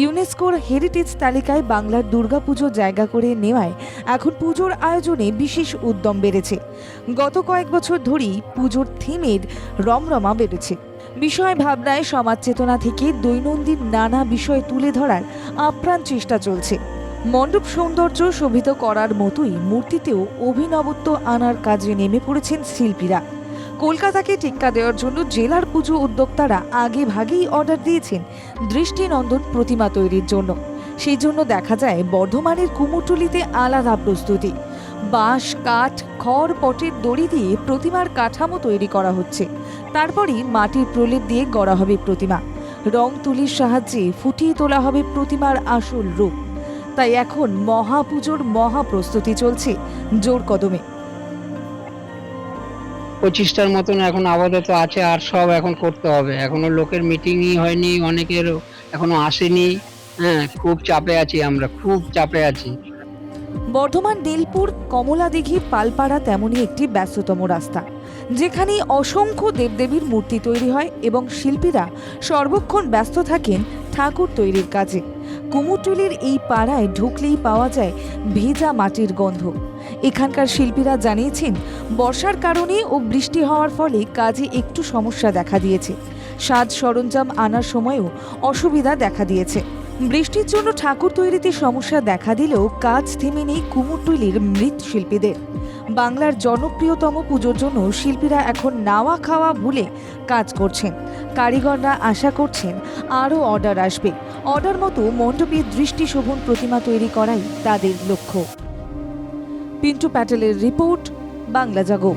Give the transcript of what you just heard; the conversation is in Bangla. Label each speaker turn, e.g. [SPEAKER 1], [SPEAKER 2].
[SPEAKER 1] ইউনেস্কোর হেরিটেজ তালিকায় বাংলার দুর্গাপুজো জায়গা করে নেওয়ায় এখন পুজোর আয়োজনে বিশেষ উদ্যম বেড়েছে। গত কয়েক বছর ধরেই পুজোর থিমের রমরমা বেড়েছে। বিষয় ভাবনায় সমাজ চেতনা থেকে দৈনন্দিন নানা বিষয় তুলে ধরার আপ্রাণ চেষ্টা চলছে। মণ্ডপ সৌন্দর্য শোভিত করার মতোই মূর্তিতেও অভিনবত্ব আনার কাজে নেমে পড়েছেন শিল্পীরা। কলকাতাকে টেক্কা দেওয়ার জন্য জেলার পুজো উদ্যোক্তারা আগে ভাগেই অর্ডার দিয়েছেন দৃষ্টিনন্দন প্রতিমা তৈরির জন্য। সেই জন্য দেখা যায় বর্ধমানের কুমোরটুলিতে আলাদা প্রস্তুতি। বাঁশ, কাঠ, খড়, পটের দড়ি দিয়ে প্রতিমার কাঠামো তৈরি করা হচ্ছে। তারপরই মাটির প্রলেপ দিয়ে গড়া হবে প্রতিমা। রং তুলির সাহায্যে ফুটিয়ে তোলা হবে প্রতিমার আসল রূপ। তাই এখন মহাপুজোর মহাপ্রস্তুতি চলছে জোর কদমে
[SPEAKER 2] পঁচিশটার মতন এখন আপাতত আছে আর সব এখন করতে হবে। এখনও লোকের মিটিংই হয়নি, অনেকের এখনও আসেনি। হ্যাঁ খুব চাপে আছি আমরা, খুব চাপে আছি।
[SPEAKER 1] বর্ধমান নীলপুর কমলাদিঘি, পালপাড়া তেমনই একটি ব্যস্ততম রাস্তা। যেখানে অসংখ্য দেবদেবীর মূর্তি তৈরি হয় এবং শিল্পীরা সর্বক্ষণ ব্যস্ত থাকেন ঠাকুর তৈরির কাজে। কুমোরটুলির এই পাড়ায় ঢুকলেই পাওয়া যায় ভেজা মাটির গন্ধ। এখানকার শিল্পীরা জানিয়েছেন, বর্ষার কারণে ও বৃষ্টি হওয়ার ফলে কাজে একটু সমস্যা দেখা দিয়েছে। সাজ সরঞ্জাম আনার সময়ও অসুবিধা দেখা দিয়েছে। বৃষ্টির জন্য ঠাকুর তৈরিতে সমস্যা দেখা দিলেও কাজ থেমে নেই কুমোরটুলির মৃৎ শিল্পীদের বাংলার জনপ্রিয়তম পুজোর জন্য শিল্পীরা এখন নাওয়া খাওয়া ভুলে কাজ করছেন। কারিগররা আশা করছেন আরও অর্ডার আসবে। অর্ডার মতো মণ্ডপে দৃষ্টিশোভন প্রতিমা তৈরি করাই তাদের লক্ষ্য। পিন্টু প্যাটেলের রিপোর্ট, বাংলা জাগো।